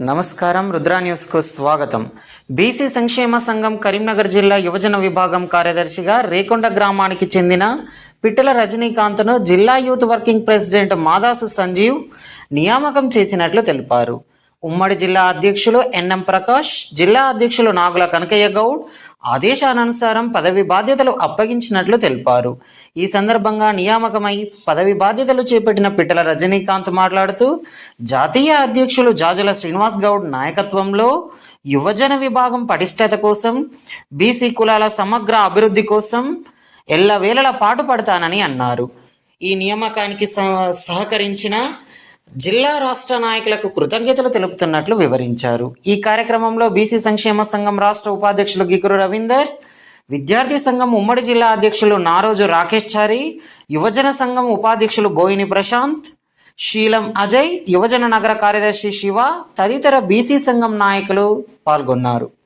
నమస్కారం రుద్రా న్యూస్కు స్వాగతం. బీసీ సంక్షేమ సంఘం కరీంనగర్ జిల్లా యువజన విభాగం కార్యదర్శిగా రేకొండ గ్రామానికి చెందిన పిట్టల రజనీకాంత్ను జిల్లా youth working president Madasu Sanjeev నియామకం చేసినట్లు తెలిపారు. ఉమ్మడి జిల్లా అధ్యక్షులు ఎన్ఎం ప్రకాష్ జిల్లా అధ్యక్షులు నాగుల కనకయ్య గౌడ్ ఆదేశానుసారం పదవి బాధ్యతలు అప్పగించినట్లు తెలిపారు. ఈ సందర్భంగా నియామకమై పదవి బాధ్యతలు చేపట్టిన పిట్టల రజనీకాంత్ మాట్లాడుతూ జాతీయ అధ్యక్షులు జాజుల శ్రీనివాస్ గౌడ్ నాయకత్వంలో యువజన విభాగం పటిష్టత కోసం బీసీ కులాల సమగ్ర అభివృద్ధి కోసం ఎల్లవేళలా పాటుపడతానని అన్నారు. ఈ నియామకానికి సహ- సహకరించిన జిల్లా రాష్ట్ర నాయకులకు కృతజ్ఞతలు తెలుపుతున్నట్లు వివరించారు. ఈ కార్యక్రమంలో బీసీ సంక్షేమ సంఘం రాష్ట్ర ఉపాధ్యక్షులు గికురు రవీందర్ విద్యార్థి సంఘం ఉమ్మడి జిల్లా అధ్యక్షులు నారోజు రాకేష్ చారి యువజన సంఘం ఉపాధ్యక్షులు బోయిని ప్రశాంత్ శీలం అజయ్ యువజన నగర కార్యదర్శి శివ తదితర బీసీ సంఘం నాయకులు పాల్గొన్నారు.